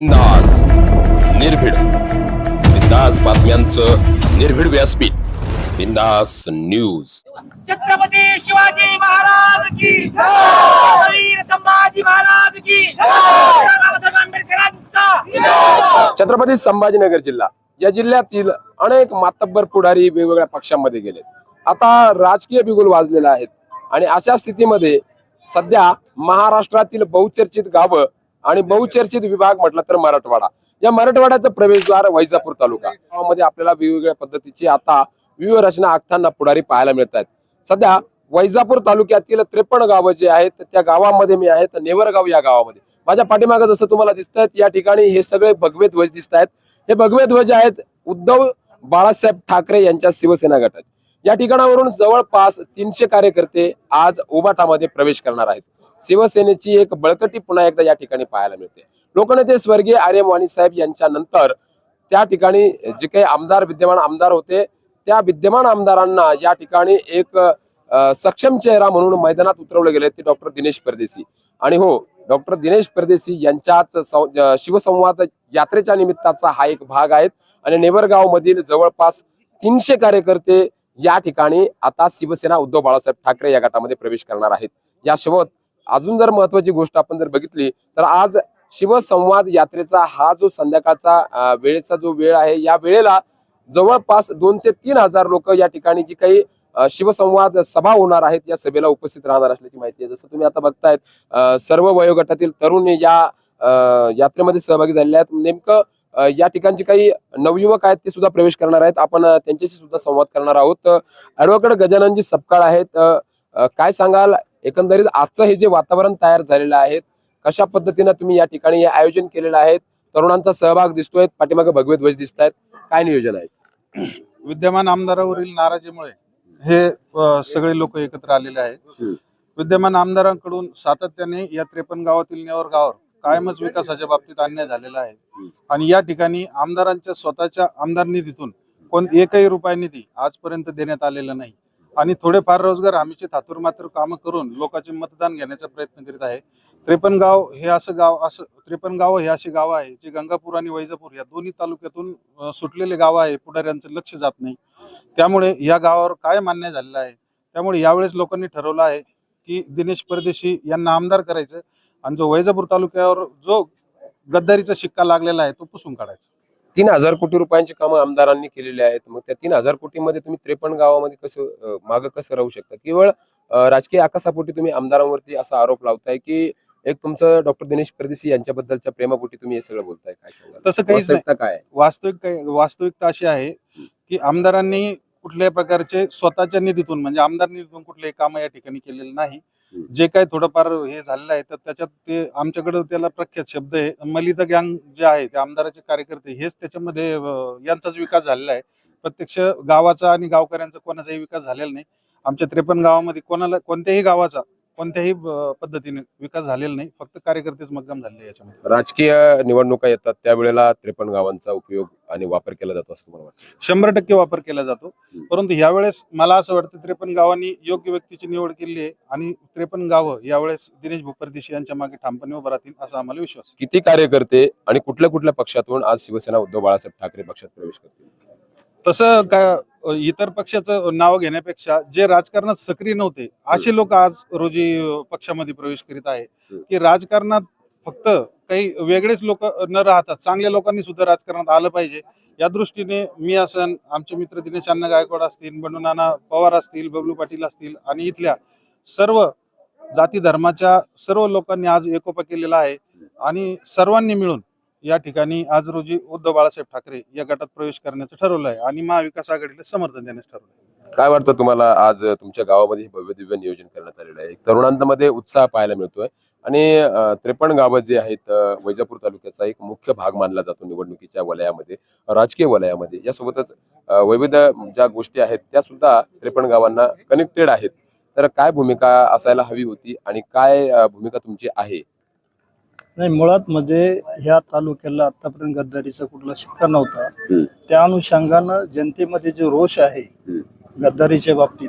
बिंदास निर्भीड. बिंदास बातम्यांचं निर्भीड व्यासपीठ. बिंदास न्यूज. छत्रपती शिवाजी महाराज की वीर संभाजी महाराज की बाबासाहेब आंबेडकरांचा छत्रपती संभाजीनगर जिल्हा. या जिल्ह्यातील अनेक मातब्बर पुढारी वेगवेगळ्या पक्षांमध्ये गेले आता राजकीय बिगुल वाजलेला आहेत आणि अशा स्थितीमध्ये सध्या महाराष्ट्रातील बहुचर्चित गावं आणि बहुचर्चित विभाग म्हटलं तर मराठवाडा. या मराठवाड्याचं प्रवेशद्वार वैजापूर तालुका. गावामध्ये आपल्याला वेगवेगळ्या पद्धतीची आता व्यूह रचना आखताना पुढारी पाहायला मिळत आहेत सध्या वैजापूर तालुक्यातील त्रेपन्न गावं जे आहेत त्या गावामध्ये मी आहे नेवरगाव या गावामध्ये. माझ्या पाठीमागे जसं तुम्हाला दिसत आहेत या ठिकाणी हे सगळे भगवे ध्वज दिसत आहेत हे भगवे ध्वज आहेत उद्धव बाळासाहेब ठाकरे यांच्या शिवसेना गटात या ठिकाणावरून जवळपास तीनशे कार्यकर्ते आज उबाटामध्ये प्रवेश करणार आहेत. शिवसेनेची एक बळकटी पुन्हा एकदा या ठिकाणी पाहायला मिळते. लोकनेते स्वर्गीय आर्य वाणी साहेब यांच्या नंतर त्या ठिकाणी जे काही आमदार विद्यमान आमदार होते त्या विद्यमान आमदारांना या ठिकाणी एक सक्षम चेहरा म्हणून मैदानात उतरवले गेले ते डॉक्टर दिनेश परदेशी आणि हो डॉक्टर दिनेश परदेशी यांच्याच शिवसंवाद यात्रेच्या निमित्ताचा हा एक भाग आहे आणि नेवरगाव मधील जवळपास तीनशे कार्यकर्ते या ठिकाणी आता शिवसेना उद्धव बाळासाहेब ठाकरे या गटामध्ये प्रवेश करणार आहेत. यासोबत अजून जर महत्वाची गोष्ट आपण जर बघितली तर आज शिवसंवाद यात्रेचा हा जो संध्याकाळचा वेळेचा जो वेळ आहे या वेळेला जवळपास दोन ते तीन हजार लोक या ठिकाणी जी काही शिवसंवाद सभा होणार आहेत या सभेला उपस्थित राहणार असल्याची माहिती आहे. जसं तुम्ही आता बघतायत सर्व वयोगटातील तरुण या यात्रेमध्ये सहभागी झालेले आहेत. नेमकं या ठिकाणचे काही नवयुवक आहेत ते सुद्धा प्रवेश करणार आहेत. आपण त्यांच्याशी सुद्धा संवाद करणार आहोत. ऍडव्होकेट गजाननजी सपकाळ आहेत. काय सांगाल? एकंदरीत आजचं हे जे वातावरण तयार झालेलं आहे कशा पद्धतीनं तुम्ही या ठिकाणी हे आयोजन केलेलं आहे तरुणांचा सहभाग दिसतोय पाठीमागे भगवे ध्वज दिसत आहेत काय नियोजन आहे? विद्यमान आमदारावरील नाराजीमुळे हे सगळे लोक एकत्र आलेले आहेत. विद्यमान आमदारांकडून सातत्याने या त्रेपन्न गावातील नेवर गावावर कायमच विकासाच्या बाबतीत अन्याय झालेला आहे. आणि या ठिकाणी आमदारांच्या स्वतःच्या आमदार निधीतून कोण एकही रुपया निधी आजपर्यंत देण्यात आलेला नाही. आणि थोडेफार रोजगार हमीचे थातूर मात्र कामं करून लोकांचे मतदान घेण्याचा प्रयत्न करीत आहे. त्रेपन्न गाव हे असं गाव असं त्रेपन्न गाव हे असे गाव आहे जे गंगापूर आणि वैजापूर या दोन्ही तालुक्यातून सुटलेले गाव आहे पुढाऱ्यांचं लक्ष जात नाही. त्यामुळे या गावावर काय मान्य झालेलं आहे? त्यामुळे यावेळेस लोकांनी ठरवलं आहे की दिनेश परदेशी यांना आमदार करायचं आणि जो वैजापूर तालुक्यावर जो गद्दारीचा शिक्का लागलेला आहे तो पुसून काढायचा. तीन हजार कोटी रुपयांची कामं आमदारांनी केलेली आहेत. मग त्या तीन हजार कोटीमध्ये तुम्ही त्रेपन्न गावामध्ये कसं मागं कसं राहू शकता? केवळ राजकीय आकाशापोटी तुम्ही आमदारांवरती असा आरोप लावताय की एक तुमचं डॉक्टर दिनेश परदेशी यांच्याबद्दलच्या प्रेमापोटी तुम्ही हे सगळं बोलताय. काय तसं वास्तविकता काय? वास्तविक काय वास्तविकता अशी आहे की आमदारांनी कुठल्याही प्रकारचे स्वतःच्या निधीतून म्हणजे आमदार निधीतून कुठलेही कामं या ठिकाणी केलेले नाही. जे काही थोडंफार हे झालेलं आहे तर त्याच्यात ते आमच्याकडे त्याला प्रख्यात शब्द आहे मलिदा गँग जे आहे ते आमदाराचे कार्यकर्ते हेच त्याच्यामध्ये यांचाच विकास झालेला आहे. प्रत्यक्ष गावाचा आणि गावकऱ्यांचा कोणाचाही विकास झालेला नाही. आमच्या त्रेपन्न गावामध्ये कोणाला कोणत्याही गावाचा कोणत्याही पद्धतीने विकास झालेला नाही. फक्त कार्यकर्तेच मग्गम झाले याच्यामध्ये. राजकीय निवडणुका येतात त्यावेळेला त्रेपन्न गावांचा उपयोग आणि वापर केला जातो असं तुम्हाला वाटतं? शंभर टक्के वापर केला जातो. परंतु यावेळेस मला असं वाटतं त्रेपन्न गावांनी योग्य व्यक्तीची निवड केली आहे आणि त्रेपन्न गावं यावेळेस दिनेश भोपरदेशी यांच्या मागे ठामपणे उभं राहतील असा आम्हाला विश्वास. किती कार्यकर्ते आणि कुठल्या कुठल्या पक्षातून आज शिवसेना उद्धव बाळासाहेब ठाकरे पक्षात प्रवेश करतील? तसं काय अ, इतर पक्षाचं नाव घेण्यापेक्षा जे राजकारणात सक्रिय नव्हते असे लोक आज रोजी पक्षामध्ये प्रवेश करीत आहे. की राजकारणात फक्त काही वेगळेच लोक न राहतात चांगल्या लोकांनी सुद्धा राजकारणात आलं पाहिजे. या दृष्टीने मी असन आमचे मित्र दिनेश अण्णा गायकवाड असतील बंडू नाना पवार असतील बबलू पाटील असतील आणि इथल्या सर्व जाती धर्माच्या सर्व लोकांनी आज एकोपा केलेला आहे. आणि सर्वांनी मिळून या ठिकाणी आज रोजी उद्धव बाळासाहेब ठाकरे या गटात प्रवेश करण्याचं ठरवलं आहे आणि महाविकास आघाडीला समर्थन देण्यास ठरवलं आहे. काय वाटतं तुम्हाला? आज तुमच्या गावामध्ये भव्य दिव्य नियोजन करण्यात आलेलं आहे. तरुणांमध्ये उत्साह पाहायला मिळतोय. आणि त्रेपन्न गावं जे आहेत वैजापूर तालुक्याचा एक मुख्य भाग मानला जातो निवडणुकीच्या वलयामध्ये राजकीय वलयामध्ये. यासोबतच अं, विविध ज्या गोष्टी आहेत त्या सुद्धा त्रेपन्न गावांना कनेक्टेड आहेत. तर काय भूमिका असायला हवी होती आणि काय भूमिका तुमची आहे? नाही मुळात म्हणजे ह्या तालुक्याला आतापर्यंत गद्दारीचा कुठला शिक्का नव्हता. त्या अनुषंगानं जनतेमध्ये जो रोष आहे. गद्दारीच्या बाबतीत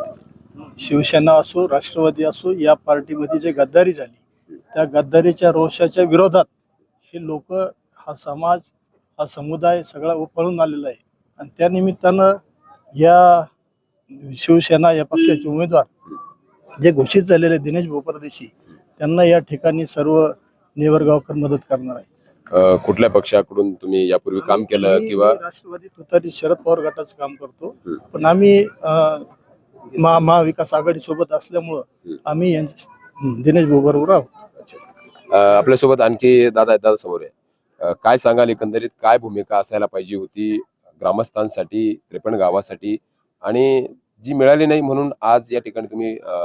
शिवसेना असो राष्ट्रवादी असो या पार्टीमध्ये जे गद्दारी झाली त्या गद्दारीच्या रोषाच्या विरोधात हे लोक हा समाज हा समुदाय सगळा पळून आलेला आहे आणि त्या निमित्तानं या शिवसेना या पक्षाचे उमेदवार जे घोषित झालेले दिनेश भोपरदेशी त्यांना या ठिकाणी सर्व नेवरगावकर मदत करणार आहे. अ, कुठल्या पक्षाकडून तुम्ही यापूर्वी काम केलं मी किंवा राष्ट्रवादी तुतारी शरद पवार गटाचं काम करतो. पण आम्ही अं, महा महाविकास आघाडी सोबत असल्यामुळं. आम्ही यांच्या- हं, दिनेश भाऊ बरोबर आहोत अ, आपल्यासोबत आणखी दादा आहेत दादा समोर आहे. अ, काय सांगाल एकंदरीत? काय भूमिका असायला पाहिजे होती ग्रामस्थांसाठी त्रेपन्न गावासाठी? आणि जी मिळाली नाही म्हणून आज या ठिकाणी तुम्ही अ,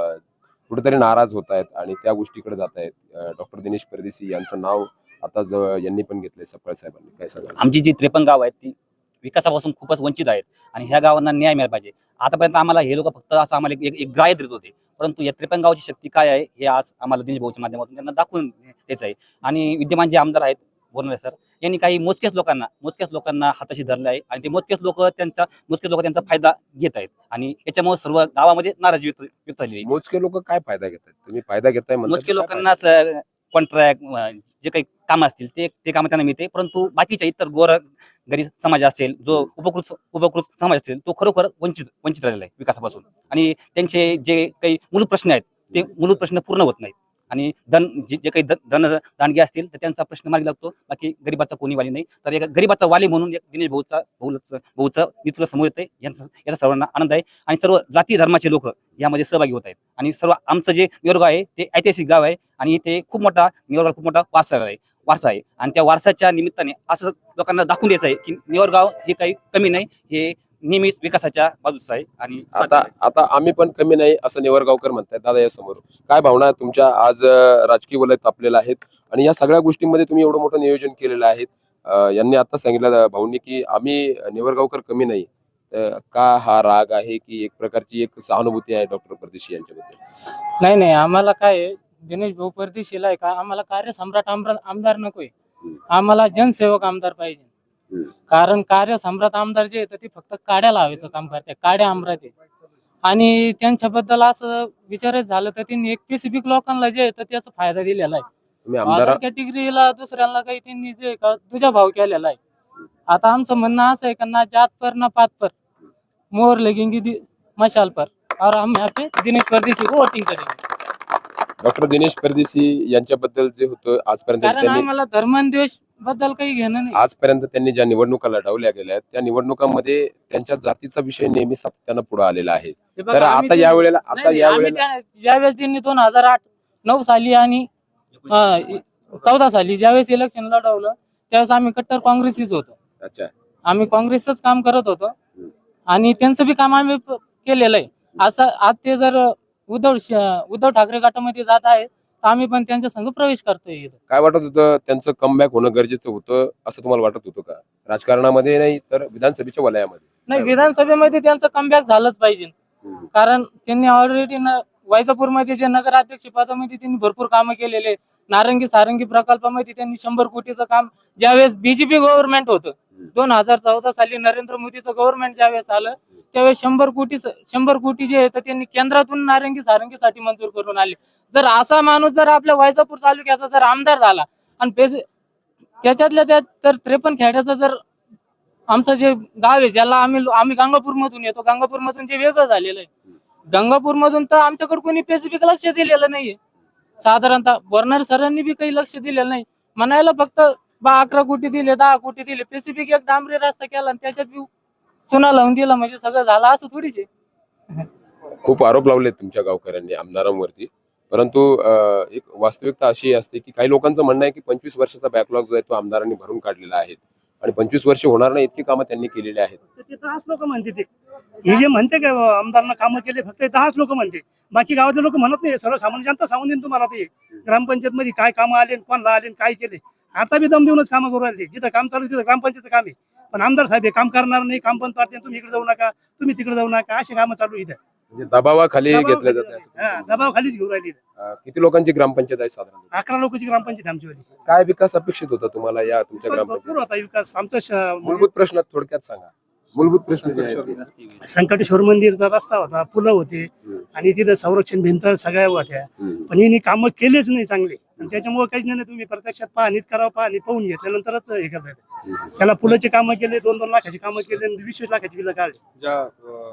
कुठेतरी नाराज होत आहेत आणि त्या गोष्टीकडे जात आहेत. डॉक्टर दिनेश परदेशी यांचं नाव आता जवळ यांनी पण घेतले सपकाळ साहेबांनी. काय सांगा आमची जी त्रेपन्न गाव आहेत ती विकासापासून खूपच वंचित आहेत आणि ह्या गावांना न्याय मिळाला पाहिजे. आतापर्यंत आम्हाला हे लोक फक्त असं आम्हाला एक- एक ग्राह्य देत होते. परंतु या त्रेपन्न गावाची शक्ती काय आहे हे आज आम्हाला दिनेश भाऊच्या माध्यमातून त्यांना दाखवून द्यायचं आहे. आणि विद्यमान जे आमदार आहेत बोलणारे सर यांनी काही मोजक्याच लोकांना मोजक्याच लोकांना हाताशी धरले आहे आणि ते मोजकेच लोक त्यांचा मोजके लोक त्यांचा फायदा घेत आहेत. आणि याच्यामुळे सर्व गावामध्ये नाराजी व्यक्त व्यक्त आहे. मोजके लोक काय फायदा घेतात तुम्ही फायदा घेताय म्हणताय मोजके लोकांनाच कॉन्ट्रॅक्ट जे काही कामं असतील ते ते कामं त्यांना मिळते. परंतु बाकीच्या इतर गोर गरीब समाज असेल जो उपकृत उपकृत समाज असेल तो खरोखर वंचित वंचित राहिलेला आहे विकासापासून. आणि त्यांचे जे काही मूलभूत प्रश्न आहेत ते मूलभूत प्रश्न पूर्ण होत नाहीत. आणि धन जे जे काही धन दांडगे असतील तर त्यांचा प्रश्न मार्गी लागतो. बाकी गरीबाचा कोणी वाली नाही. तर एक गरीबाचा वाली म्हणून एक दिनेश भाऊचा भाऊचं भाऊचं नेतृत्व समोर येते यांचा याचा सर्वांना आनंद आहे. आणि सर्व जाती धर्माचे लोक यामध्ये सहभागी होत आहेत. आणि सर्व आमचं जे निवर्ग आहे ते ऐतिहासिक गाव आहे. आणि इथे खूप मोठा निवडगाव खूप मोठा वारसा आहे. वारसा आहे. आणि त्या वारसाच्या निमित्ताने असं लोकांना दाखवून द्यायचं आहे की निवडगाव हे काही कमी नाही. हे नेहमीच विकासाच्या बाजूचं आहे आणि आता आता आम्ही पण कमी नाही असं नेवरगावकर म्हणतायत दादा या समोर. काय भावना तुमच्या आज राजकीय वलय तापलेलं आहेत? आणि या सगळ्या गोष्टींमध्ये तुम्ही एवढं मोठं नियोजन केलेलं आहे अं, यांनी आता सांगितलं भाऊंनी की आम्ही नेवरगावकर कमी नाही. का हा राग आहे की एक प्रकारची एक सहानुभूती आहे डॉक्टर परदेशी यांच्याबद्दल? नाही नाही आम्हाला काय आहे, दिनेश भाऊ परदेशीला आहे का? आम्हाला कार्यसम्राट आमदार आमदार नकोय. आम्हाला जनसेवक आमदार पाहिजे. कारण कार्यसम्राट आमदार जे येतं ते फक्त काड्या लावायचं काम करते काड्या आमरात आणि त्यांच्याबद्दल असं विचारायचं झालं तर त्यांनी एक स्पेसिफिक लोकांना जे येतं त्याचा फायदा दिलेला आहे. कॅटेगरीला दुसऱ्याला काही त्यांनी जे का तुझा भाव केलेला आहे. आता आमचं म्हणणं असं आहे का ना जात पर ना पात पर. मोर लगेंगी दि- मशाल पर. और हम यहाँ पे दिनेश परदेशी को वोटिंग करेंगे डॉक्टर दिनेश परदेशी यांच्याबद्दल जे होतं आजपर्यंत आम्हाला धर्मद्वेष बद्दल काही घेणं नाही. आजपर्यंत त्यांनी ज्या निवडणुका लढवल्या गेल्या आहेत त्या निवडणुकांमध्ये त्यांच्या जातीचा विषय नेहमी सातत्यानं पुढे आलेला आहे. हे बघा, तर आम्ही आता ते- या वेळेला नाही, आता नाही, या आम्ही वेळेला त्या- ज्यावेळेस त्यांनी दोन हजार आठ नऊ साली आणि चौदा साली ज्यावेळेस इलेक्शन लढवलं त्यावेळेस आम्ही कट्टर काँग्रेसीच होतो. अच्छा. आम्ही काँग्रेसच काम करत होतो. आणि त्यांचं बी काम आम्ही प- केलेलं आहे. असं आज ते जर उद्धव श- उद्धव ठाकरे गटामध्ये जात आहे तर आम्ही पण त्यांच्या संघ प्रवेश करतोय इथं. काय वाटत होतं? त्यांचं कमबॅक होणं गरजेचं होतं असं तुम्हाला वाटत होतं का? राजकारणामध्ये नाही तर विधानसभेच्या वलयामध्ये. नाही विधानसभेमध्ये त्यांचं कमबॅक झालंच पाहिजे. हम्म. कारण त्यांनी ऑलरेडी वैजापूरमध्ये जे नगराध्यक्ष पदामध्ये त्यांनी भरपूर कामं केलेले आहेत. नारंगी सारंगी प्रकल्पामध्ये त्यांनी शंभर कोटीचं काम ज्यावेळेस बीजेपी गव्हर्नमेंट होतं दोन हजार चौदा साली नरेंद्र मोदीचं गव्हर्नमेंट ज्यावेळेस आलं त्यावेळेस शंभर कोटी शंभर कोटी जे आहे त्यांनी केंद्रातून नारंगी सारंगीसाठी मंजूर करून आले. जर असा माणूस जर आपल्या वैजापूर तालुक्याचा जर आमदार झाला आणि त्याच्यातल्या त्यात तर त्रेपन्न खेड्याचा जर आमचं जे गाव आहे ज्याला आम्ही आम्ही गंगापूर मधून येतो. गंगापूर मधून जे वेगळं झालेलं आहे. गंगापूर मधून तर आमच्याकडे कोणी स्पेसिफिक लक्ष दिलेलं नाहीये. साधारणतः बर्नर सरांनी बी काही लक्ष दिलेलं नाही. म्हणायला फक्त बा अकरा कोटी दिले दहा कोटी दिले. स्पेसिफिक एक डांबरी रस्ता केला आणि त्याच्यात बी चुना लावून दिला म्हणजे सगळं झालं असं थोडीच आहे. खूप आरोप लावले तुमच्या गावकऱ्यांनी आमदारांवरती. परंतु एक वास्तविकता अशी असते की काही लोकांचं म्हणणं आहे की पंचवीस वर्षाचा बॅकलॉग जो आहे तो आमदारांनी भरून काढलेला आहे. आणि पंचवीस वर्ष होणार नाही इतकी कामं त्यांनी केलेली आहेत. ते दहाच लोक म्हणते ते हे जे म्हणते का आमदारांना कामं केले फक्त दहाच लोक म्हणते. बाकी गावातले लोक म्हणत नाही सर्वसामान्य जनता सांगून देईन तुम्हाला ते. ग्रामपंचायत मध्ये काय कामं आले कोणला आले काय केले. आता बी दम देऊनच कामं करू राहिले. जिथं काम चालू तिथं ग्रामपंचायत काम आहे. पण आमदार साहेब हे काम करणार नाही. काम बंद पाडते तुम्ही इकडे जाऊ नका. तुम्ही तिकडे जाऊ नका. अशी कामं चालू इथं. म्हणजे दबावाखाली घेतल्या जाते हा, तुमचं दबाव खालीच घेऊन राहिली इथं. किती लोकांची ग्रामपंचायत आहे साधारण? अकरा लोकांची ग्रामपंचायत आमची वाली. काय विकास अपेक्षित होता तुम्हाला या तुमच्या भरपूर ग्रामपंचायत होता विकास. आमचा श- मूलभूत प्रश्न थोडक्यात सांगा. मूलभूत प्रश्न जे आहेत ते. संकटेश्वर मंदिरचा रस्ता होता. पुलं होते. हम्म. आणि तिथं संरक्षण भिंत सगळ्या होत्या. हम्म. पण यांनी कामं केलेच नाही चांगले. आणि त्याच्यामुळे काहीच नाही तुम्ही प्रत्यक्षात पाहणीत करावं पाहणी पाहून घेतल्यानंतरच हे करायचं त्याला फुलाची कामं केले दोन दोन लाखाची कामं केली आणि वीस वीस लाखाची बिलं काढली.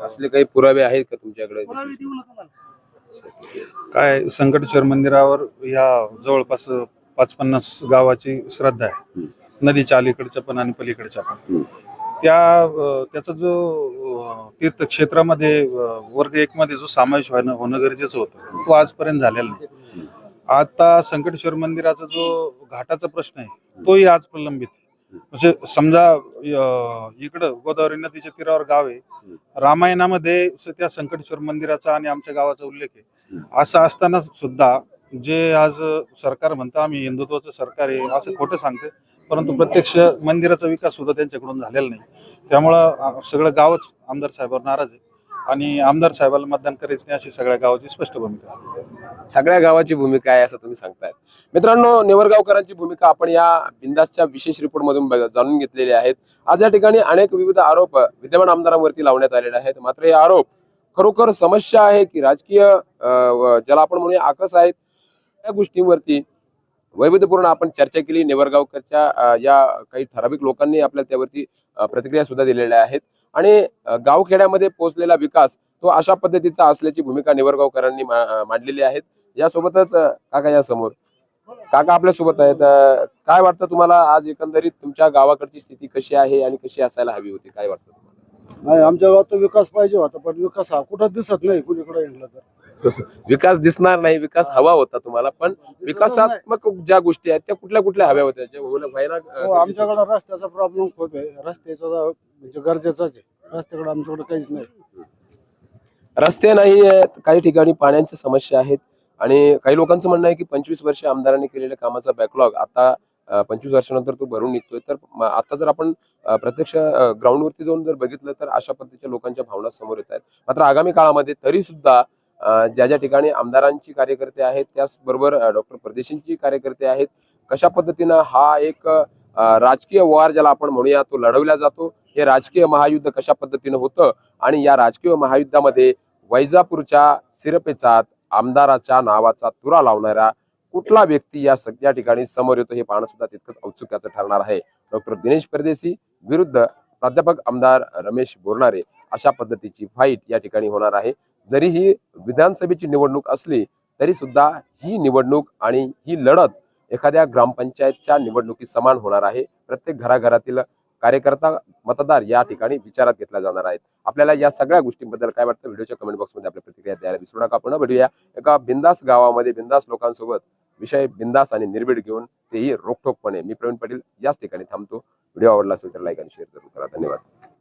असले काही पुरावे आहेत का तुमच्याकडे? पुरावे देऊ नका मला. काय संकटेश्वर मंदिरावर ह्या जवळपास पाच पन्नास गावाची श्रद्धा आहे. नदीच्या अलीकडच्या पण आणि पलीकडच्या पण. त्या त्याचा जो तीर्थक्षेत्रामध्ये वर्ग एक मध्ये जो समावेश व्हायनं होणं गरजेचं होतं तो आजपर्यंत झालेला नाही. आता संकटेश्वर मंदिराचा जो घाटाचा प्रश्न आहे तोही आज प्रलंबित आहे. म्हणजे समजा इकडं गोदावरी नदीच्या तीरावर गाव आहे. रामायणामध्ये त्या संकटेश्वर मंदिराचा आणि आमच्या गावाचा उल्लेख आहे. असं असताना सुद्धा जे आज सरकार म्हणतं आम्ही हिंदुत्वाचं सरकार आहे असं खोटं सांगते परंतु प्रत्यक्ष मंदिराचा विकास सुद्धा त्यांच्याकडून झालेला नाही. त्यामुळं सगळं गावच आमदार साहेबांवर नाराज आहे. आणि आमदार साहेबाला मतदान करायचं नाही अशी सगळ्या गावाची स्पष्ट भूमिका आहे. सगळ्या गावाची भूमिका आहे असं तुम्ही सांगतायत. मित्रांनो नेवरगावकरांची भूमिका आपण या बिंदासच्या विशेष रिपोर्ट मधून बघ- जाणून घेतलेली आहेत. आज या ठिकाणी अनेक विविध आरोप विद्यमान आमदारांवरती लावण्यात आलेले आहेत. मात्र हे आरोप खरोखर समस्या आहे की राजकीय अं, व ज्याला आपण म्हणूया आकस आहेत त्या गोष्टींवरती वैविध्यपूर्ण आपण चर्चा केली. नेवरगावकरच्या अं, या काही ठराविक लोकांनी आपल्या त्यावरती अं, प्रतिक्रिया सुद्धा दिलेल्या आहेत. आणि गावखेड्यामध्ये पोहोचलेला विकास तो अशा पद्धतीचा असल्याची भूमिका निवरगावकरांनी मांडलेली आहेत. यासोबतच काका या समोर काका आपल्यासोबत आहेत काय वाटतं तुम्हाला? आज एकंदरीत तुमच्या गावाकडची स्थिती कशी आहे आणि कशी असायला हवी होती? काय वाटतं तुम्हाला? नाही आमच्या गावात विकास पाहिजे होता पण विकास हा कुठं दिसत नाही कुणीकडे येणार तर. विकास दिसणार नाही विकास हवा होता तुम्हाला पण विकासात्मक ज्या गोष्टी आहेत त्या कुठल्या कुठल्या हव्या होत्या? व्हायला- हो, आमच्याकडे रस्त्याचा प्रॉब्लेम खूप आहे. रस्त्याचा म्हणजे गरजेचाच आहे. रस्त्याकडे आमच्याकडे काहीच नाही. रस्ते नाही आहेत. काही ठिकाणी पाण्याच्या समस्या आहेत. आणि काही लोकांचं म्हणणं आहे की पंचवीस वर्ष आमदारांनी केलेल्या कामाचा बॅकलॉग आता पंचवीस वर्षानंतर तो भरून निघतोय. तर आता जर आपण प्रत्यक्ष ग्राउंडवरती जाऊन जर बघितलं तर अशा पद्धतीच्या लोकांच्या भावना समोर येत आहेत. मात्र आगामी काळामध्ये तरी सुद्धा ज्या ज्या ठिकाणी आमदारांची कार्यकर्ते आहेत त्याचबरोबर डॉक्टर परदेशींची कार्यकर्ते आहेत कशा पद्धतीनं हा एक राजकीय वार ज्याला आपण म्हणूया तो लढवला जातो हे राजकीय महायुद्ध कशा पद्धतीनं होतं आणि या राजकीय महायुद्धामध्ये वैजापूरच्या सिरपेचात आमदाराच्या नावाचा तुरा लावणारा कुठला व्यक्ती या सगळ्या ठिकाणी समोर येतो हे पाहणं सुद्धा तितकंच औत्सुक्याचं ठरणार आहे. डॉक्टर दिनेश परदेशी विरुद्ध प्राध्यापक आमदार रमेश बोरणारे अशा पद्धतीची फाईट या ठिकाणी होणार आहे. जरी ही विधानसभेची निवडणूक असली तरी सुद्धा ही निवडणूक आणि ही लढत एखाद्या ग्रामपंचायतच्या निवडणुकी समान होणार आहे. प्रत्येक घराघरातील कार्यकर्ता मतदार या ठिकाणी विचारात घेतला जाणार आहेत. आपल्याला या सगळ्या गोष्टींबद्दल काय वाटतं व्हिडिओच्या कमेंट बॉक्समध्ये आपल्या प्रतिक्रिया द्यायला विसरू नका. पुन्हा भेटूया एका बिंदास गावामध्ये बिंदास लोकांसोबत विषय बिंदास आणि निर्भीड घेऊन तेही रोखोकपणे. मी प्रवीण पाटील याच ठिकाणी थांबतो. व्हिडिओ आवडला असेल तर लाईक आणि शेअर जरूर करा. धन्यवाद.